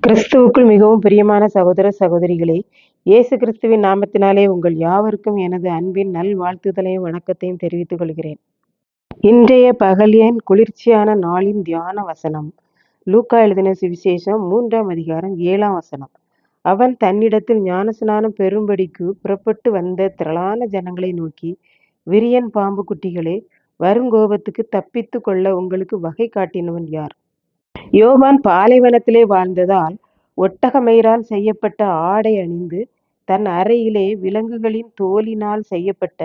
கிறிஸ்துவுக்குள் மிகவும் பிரியமான சகோதர சகோதரிகளே இயேசு கிறிஸ்துவின் நாமத்தினாலே உங்கள் யாவருக்கும் எனது அன்பின் நல் வாழ்த்துதலையும் வணக்கத்தையும் தெரிவித்துக் கொள்கிறேன். இன்றைய பகலியன் குளிர்ச்சியான நாளின் தியான வசனம் லூக்கா எழுதின சுவிசேஷம் மூன்றாம் அதிகாரம் ஏழாம் வசனம். அவன் தன்னிடத்தில் ஞானஸ்நானம் பெறும்படிக்கு புறப்பட்டு வந்த திரளான ஜனங்களை நோக்கி விரியன் பாம்பு குட்டிகளே வருங்கோபத்துக்கு தப்பித்து கொள்ள உங்களுக்கு வகை காட்டினவன் யார்? யோவான் பாலைவனத்திலே வாழ்ந்ததால் ஒட்டகமயிரால் செய்யப்பட்ட ஆடை அணிந்து தன் அறையிலே விலங்குகளின் தோலினால் செய்யப்பட்ட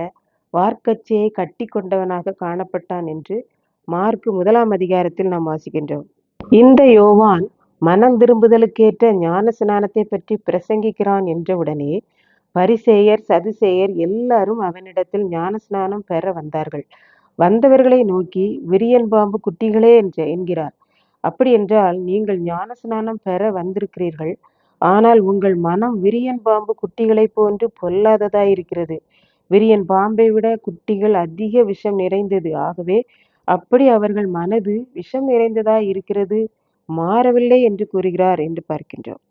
வார்க்கச்சையை கட்டி கொண்டவனாக காணப்பட்டான் என்று மார்க்கு முதலாம் அதிகாரத்தில் நாம் வாசிக்கின்றோம். இந்த யோவான் மனம் திரும்புதலுக்கேற்ற ஞான ஸ்நானத்தை பற்றி பிரசங்கிக்கிறான் என்றவுடனே பரிசேயர் சதுசேயர் எல்லாரும் அவனிடத்தில் ஞான ஸ்நானம் பெற வந்தார்கள். வந்தவர்களை நோக்கி விரியன் பாம்பு குட்டிகளே என்று என்கிறார். அப்படி என்றால் நீங்கள் ஞானஸ்நானம் பெற வந்திருக்கிறீர்கள். ஆனால் உங்கள் மனம் விரியன் பாம்பு குட்டிகளைப் போன்று பொல்லாததாய் இருக்கிறது. விரியன் பாம்பை விட குட்டிகள் அதிக விஷம் நிறைந்தது. ஆகவே அப்படி அவர்கள் மனது விஷம் நிறைந்ததாய் இருக்கிறது மாறவில்லை என்று கூறுகிறார் என்று பார்க்கின்றோம்.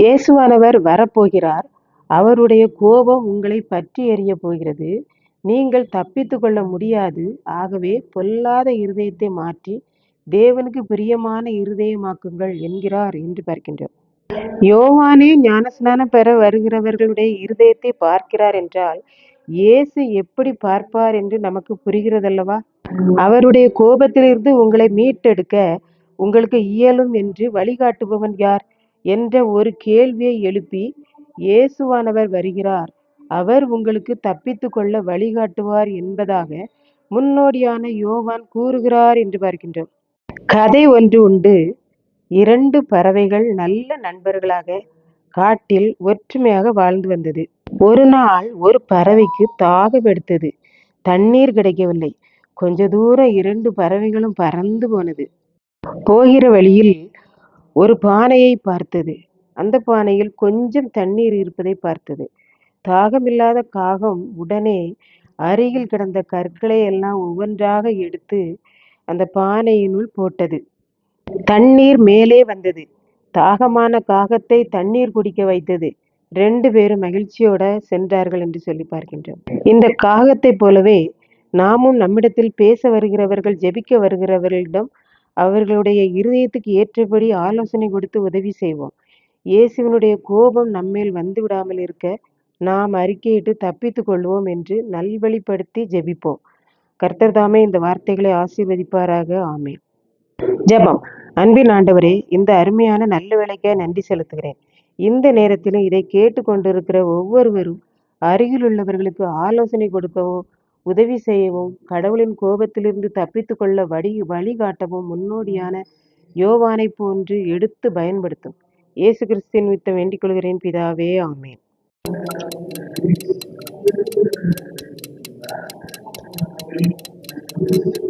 இயேசுவானவர் வரப்போகிறார். அவருடைய கோபம் உங்களை பற்றி எறிய போகிறது. நீங்கள் தப்பித்து கொள்ள முடியாது. ஆகவே பொல்லாத இருதயத்தை மாற்றி தேவனுக்கு பிரியமான இருதயமாக்குங்கள் என்கிறார் என்று பார்க்கின்றோம். யோவானே ஞானஸ்நானம் பெற வருகிறவர்களுடைய இருதயத்தை பார்க்கிறார் என்றால் இயேசு எப்படி பார்ப்பார் என்று நமக்கு புரிகிறதல்லவா? அவருடைய கோபத்திலிருந்து உங்களை மீட்டெடுக்க உங்களுக்கு இயலும் என்று வழிகாட்டுபவன் யார்? என்ற ஒரு கேள்வியை எழுப்பி இயேசுவானவர் வருகிறார். அவர் உங்களுக்கு தப்பித்து கொள்ள வழிகாட்டுவார் என்பதாக முன்னோடியான யோவான் கூறுகிறார் என்று பார்க்கின்றோம். கதை ஒன்று உண்டு. இரண்டு பறவைகள் நல்ல நண்பர்களாக காட்டில் ஒற்றுமையாக வாழ்ந்து வந்தது. ஒரு நாள் ஒரு பறவைக்கு தாகம் எடுத்தது. தண்ணீர் கிடைக்கவில்லை. கொஞ்ச தூரம் இரண்டு பறவைகளும் பறந்து போனது. போகிற வழியில் ஒரு பானையை பார்த்தது. அந்த பானையில் கொஞ்சம் தண்ணீர் இருப்பதை பார்த்தது. தாகமில்லாத காகம் உடனே அருகில் கிடந்த கற்களை எல்லாம் ஒவ்வொன்றாக எடுத்து அந்த பானையினுள் போட்டது. தண்ணீர் மேலே வந்தது. தாகமான காகத்தை தண்ணீர் குடிக்க வைத்தது. ரெண்டு பேரும் மகிழ்ச்சியோட சென்றார்கள் என்று சொல்லி பார்க்கின்றோம். இந்த காகத்தை போலவே நாமும் நம்மிடத்தில் பேச வருகிறவர்கள் ஜெபிக்க வருகிறவர்களிடம் அவர்களுடைய இருதயத்துக்கு ஏற்றபடி ஆலோசனை கொடுத்து உதவி செய்வோம். இயேசுவினுடைய கோபம் நம்மேல் வந்து விடாமல் இருக்க நாம் அறிக்கையிட்டு தப்பித்துக் கொள்வோம் என்று நல்வழிப்படுத்தி ஜெபிப்போம். கர்த்தர் தாமே இந்த வார்த்தைகளை ஆசீர்வதிப்பாராக. ஆமேன். ஜெபம். அன்பின் ஆண்டவரே இந்த அருமையான நல்ல வேலைக்காக நன்றி செலுத்துகிறேன். இந்த நேரத்திலும் இதை கேட்டுக்கொண்டிருக்கிற ஒவ்வொருவரும் அருகில் உள்ளவர்களுக்கு ஆலோசனை கொடுக்கவும் உதவி செய்யவும் கடவுளின் கோபத்திலிருந்து தப்பித்து கொள்ள வழி வழிகாட்டவும் முன்னோடியான யோவானை போன்று எடுத்து பயன்படுத்தும். இயேசு கிறிஸ்தின் வித்த வேண்டிக் கொள்கிறேன் பிதாவே. ஆமேன். Thank you.